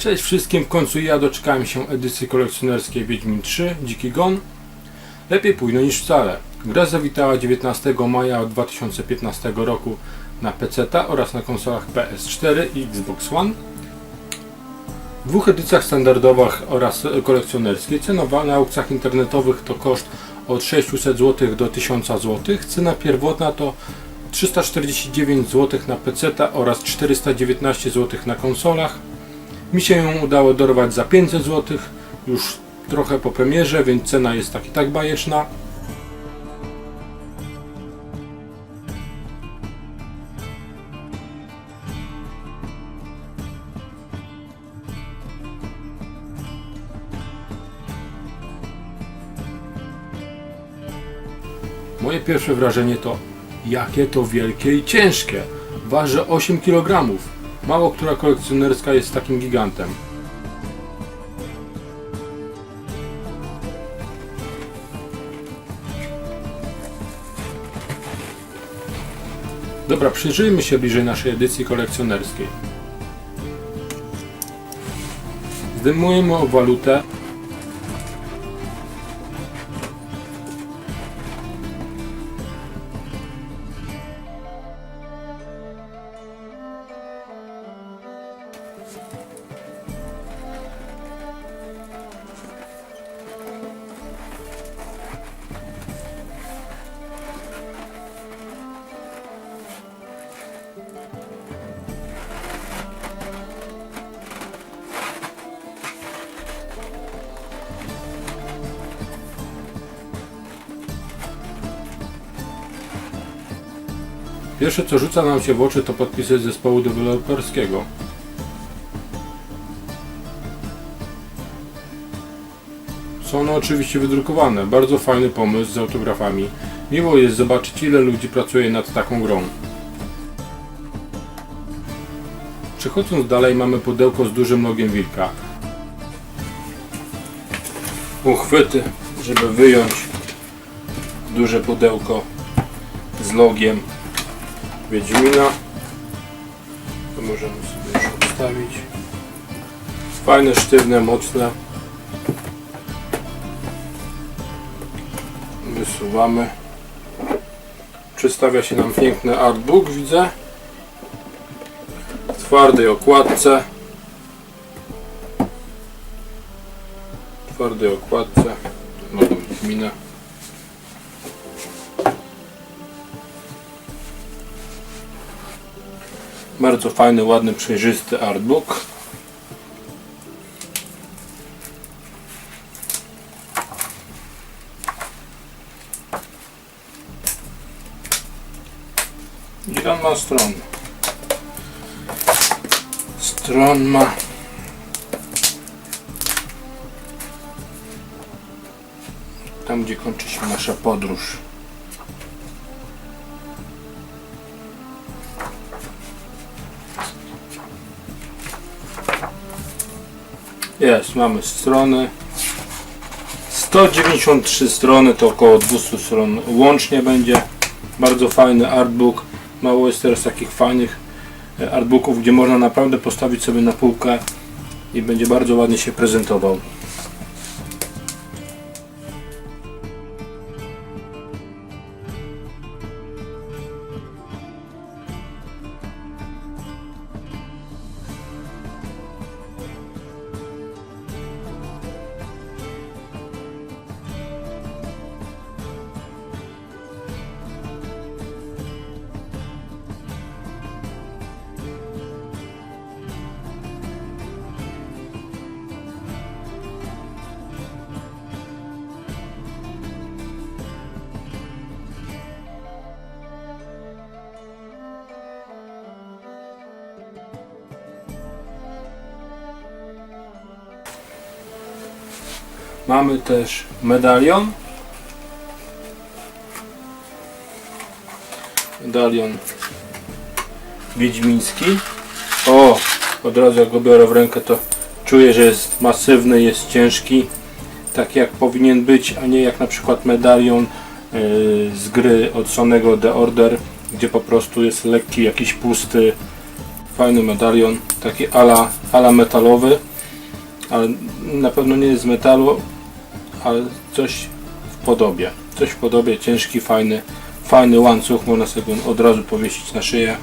Cześć wszystkim, w końcu ja doczekałem się edycji kolekcjonerskiej Wiedźmin 3 Dziki Gon. Lepiej późno niż wcale. Gra zawitała 19 maja 2015 roku na PC oraz na konsolach PS4 i Xbox One. W dwóch edycjach standardowych oraz kolekcjonerskiej cenowa na aukcjach internetowych to koszt od 600 zł do 1000 zł. Cena pierwotna to 349 zł na PC oraz 419 zł na konsolach. Mi się ją udało dorwać za 500 zł, już trochę po premierze, więc cena jest tak i tak bajeczna. Moje pierwsze wrażenie to jakie to wielkie i ciężkie. Waży 8 kg. Mało która kolekcjonerska jest takim gigantem. Dobra, przyjrzyjmy się bliżej naszej edycji kolekcjonerskiej. Zdejmujemy obwalutę. Pierwsze co rzuca nam się w oczy to podpisy zespołu deweloperskiego. Są one oczywiście wydrukowane. Bardzo fajny pomysł z autografami. Miło jest zobaczyć ile ludzi pracuje nad taką grą. Przechodząc dalej mamy pudełko z dużym logiem wilka. Uchwyty, żeby wyjąć duże pudełko z logiem Wiedźmina. To możemy sobie już odstawić. Fajne, sztywne, mocne. Wysuwamy. Przedstawia się nam piękny artbook, widzę. W twardej okładce. W twardej okładce. Logo Wiedźmina. Bardzo fajny, ładny, przejrzysty artbook. Ile on ma stron? Stron ma tam gdzie kończy się nasza podróż. Jest, mamy strony. 193 strony to około 200 stron łącznie będzie. Bardzo fajny artbook. Mało jest teraz takich fajnych e, artbooków, gdzie można naprawdę postawić sobie na półkę i będzie bardzo ładnie się prezentował. Mamy też medalion. Medalion wiedźmiński. O, od razu jak go biorę w rękę to czuję, że jest masywny, jest ciężki. Tak jak powinien być, a nie jak na przykład medalion yy, z gry od Sonego The Order, gdzie po prostu jest lekki, jakiś pusty, fajny medalion, taki ala, ala metalowy. Ale na pewno nie jest z metalu, ale coś w podobie. Coś w podobie, ciężki, fajny, fajny łańcuch, można sobie go od razu powiesić na szyję.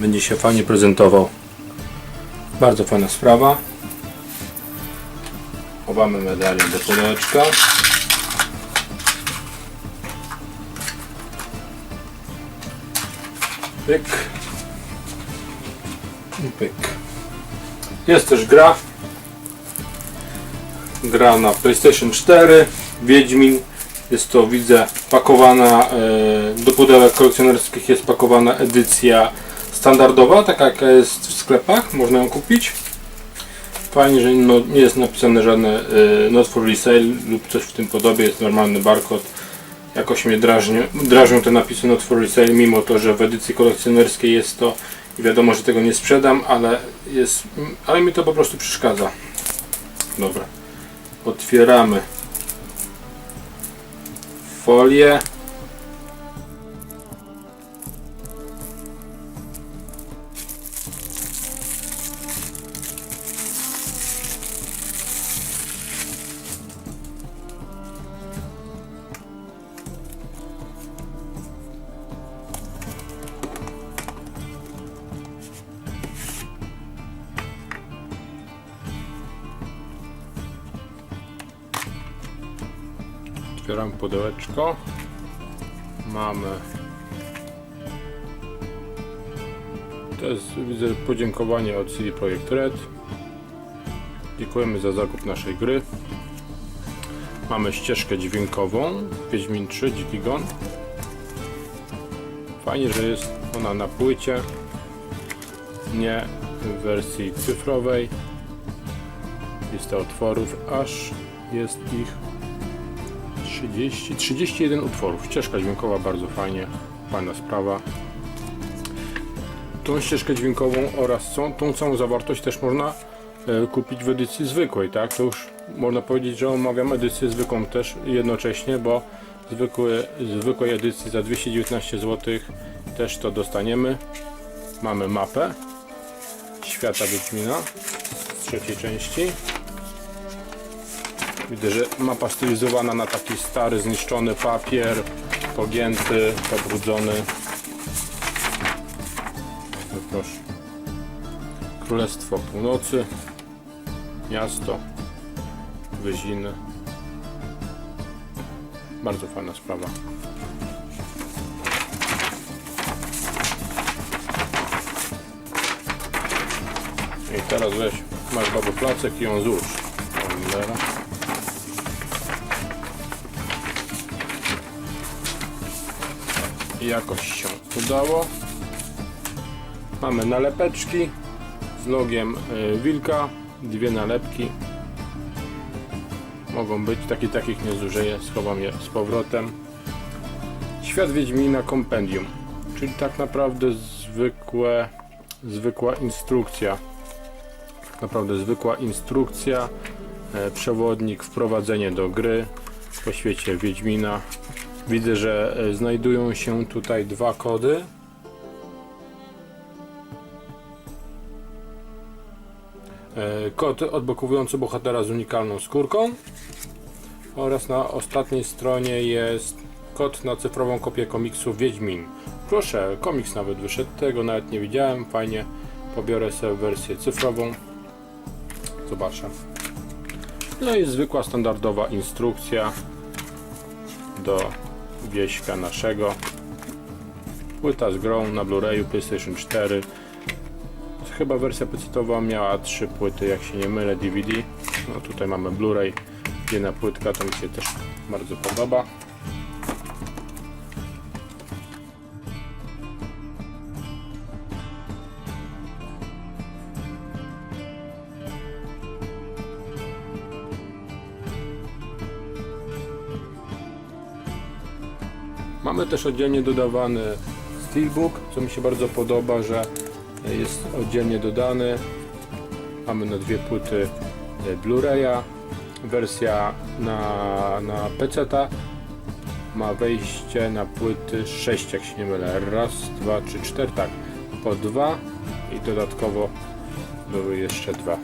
Będzie się fajnie prezentował. Bardzo fajna sprawa. Chowamy medalion do pudełeczka. Pyk. I pyk. Jest też gra. Gra na PlayStation 4. Wiedźmin. Jest to, widzę, pakowana e, do pudełek kolekcjonerskich jest pakowana edycja standardowa, taka jaka jest w sklepach, można ją kupić. Fajnie, że no, nie jest napisane żadne e, not for resale lub coś w tym podobie, jest normalny barkod. Jakoś mnie drażnią, drażnią te napisy not for resale, mimo to, że w edycji kolekcjonerskiej jest to i wiadomo, że tego nie sprzedam, ale jest, ale mi to po prostu przeszkadza. Dobra, otwieramy folię. Otwieram pudełeczko. Mamy. To jest widzę podziękowanie od CD Projekt Red. Dziękujemy za zakup naszej gry. Mamy ścieżkę dźwiękową Wiedźmin 3 Dziki. Fajnie, że jest ona na płycie, nie w wersji cyfrowej. Lista otworów, aż jest ich 30, 31 utworów. Ścieżka dźwiękowa bardzo fajnie, fajna sprawa. Tą ścieżkę dźwiękową oraz tą, tą całą zawartość też można e, kupić w edycji zwykłej, tak? To już można powiedzieć, że omawiam edycję zwykłą też jednocześnie, bo zwykły, zwykłej edycji za 219 zł też to dostaniemy. Mamy mapę świata Wiedźmina z trzeciej części. Widzę, że mapa stylizowana na taki stary, zniszczony papier, pogięty, pobrudzony. No proszę. Królestwo Północy, miasto, wyziny. Bardzo fajna sprawa. I teraz weź, masz babu placek i ją złóż. Jakoś się udało. Mamy nalepeczki z logiem y, wilka, dwie nalepki. Mogą być, taki, takich nie zużyję, schowam je z powrotem. Świat Wiedźmina Compendium, czyli tak naprawdę zwykłe, zwykła instrukcja. Tak naprawdę zwykła instrukcja, e, przewodnik, wprowadzenie do gry po świecie Wiedźmina. Widzę, że e, znajdują się tutaj dwa kody. E, Kod odblokowujący bohatera z unikalną skórką oraz na ostatniej stronie jest kod na cyfrową kopię komiksu Wiedźmin. Proszę, komiks nawet wyszedł, tego nawet nie widziałem, fajnie. Pobiorę sobie wersję cyfrową. Zobaczę. No i zwykła standardowa instrukcja do wieśka naszego. Płyta z grą na Blu-rayu PlayStation 4. Chyba wersja pecetowa miała trzy płyty, jak się nie mylę, DVD. No tutaj mamy Blu-ray, jedna płytka, to mi się też bardzo podoba. Mamy też oddzielnie dodawany Steelbook, co mi się bardzo podoba, że jest oddzielnie dodany. Mamy na dwie płyty e, Blu-raya. Wersja na, na PC ma wejście na płyty 6, jak się nie mylę. Raz, dwa, trzy, cztery, tak. Po dwa i dodatkowo były jeszcze dwa.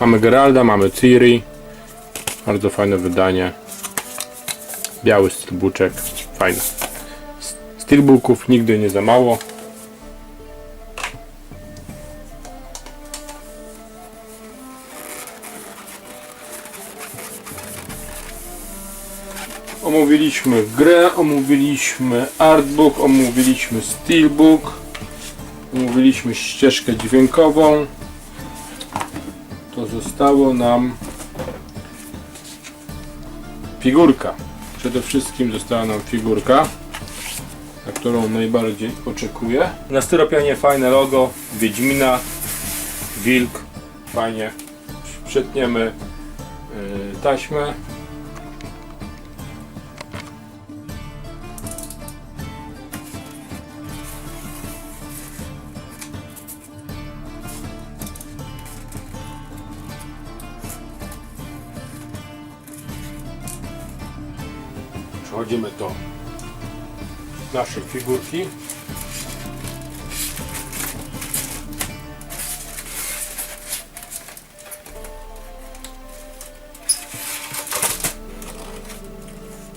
Mamy Geralda, mamy Ciri. Bardzo fajne wydanie. Biały steelbooczek. Fajne. Steelbooków nigdy nie za mało. Omówiliśmy grę, omówiliśmy artbook, omówiliśmy steelbook, omówiliśmy ścieżkę dźwiękową. To zostało nam figurka. Przede wszystkim została nam figurka, na którą najbardziej oczekuję. Na styropianie fajne logo Wiedźmina, wilk, fajnie. Przetniemy yy, taśmę. Przechodzimy do naszej figurki.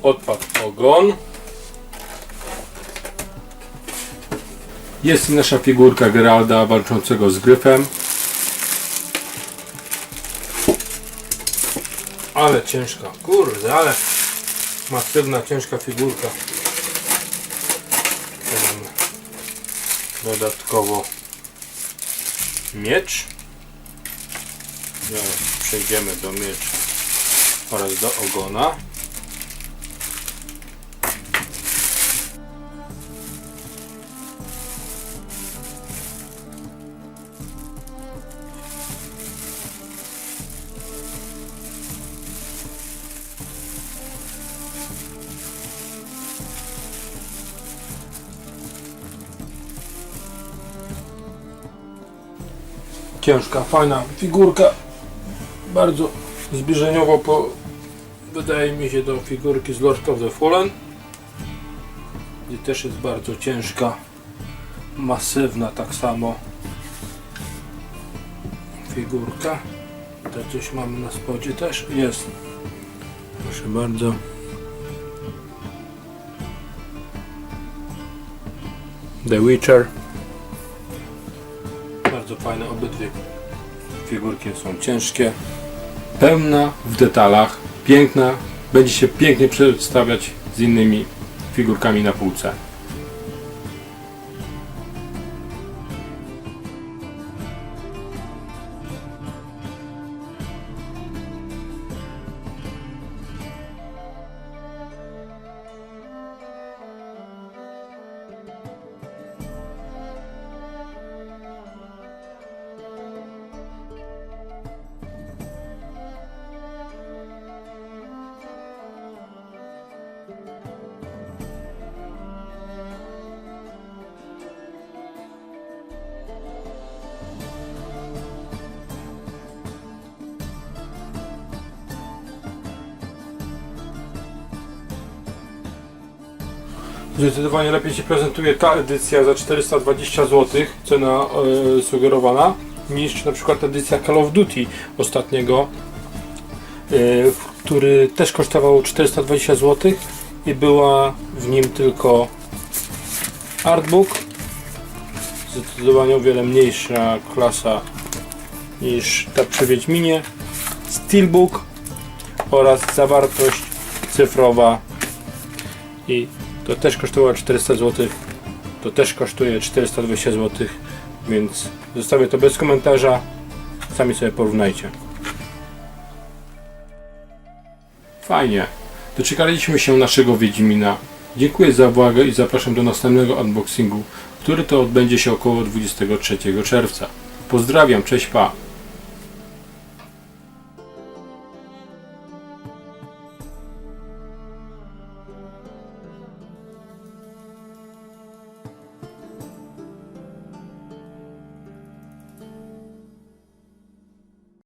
Odpadł ogon. Jest nasza figurka Geralda walczącego z gryfem. Ale ciężka, kurde, ale masywna, ciężka figurka. Dodatkowo miecz. Zaraz przejdziemy do miecza oraz do ogona. Ciężka, fajna figurka. Bardzo zbliżeniowo po, wydaje mi się do figurki z Lord of the Fallen. I też jest bardzo ciężka, masywna tak samo figurka. To coś mamy na spodzie też? Jest. Proszę bardzo. The Witcher. Bardzo fajne, obydwie figurki są ciężkie. Pełna w detalach, piękna, będzie się pięknie przedstawiać z innymi figurkami na półce. Zdecydowanie lepiej się prezentuje ta edycja za 420 zł, cena e, sugerowana, niż na przykład edycja Call of Duty ostatniego, e, który też kosztował 420 zł i była w nim tylko artbook, zdecydowanie o wiele mniejsza klasa niż ta przy Wiedźminie, steelbook oraz zawartość cyfrowa i to też kosztowało 400 zł. To też kosztuje 420 zł, więc zostawię to bez komentarza. Sami sobie porównajcie. Fajnie. Doczekaliśmy się naszego Wiedźmina. Dziękuję za uwagę i zapraszam do następnego unboxingu, który to odbędzie się około 23 czerwca. Pozdrawiam, cześć pa!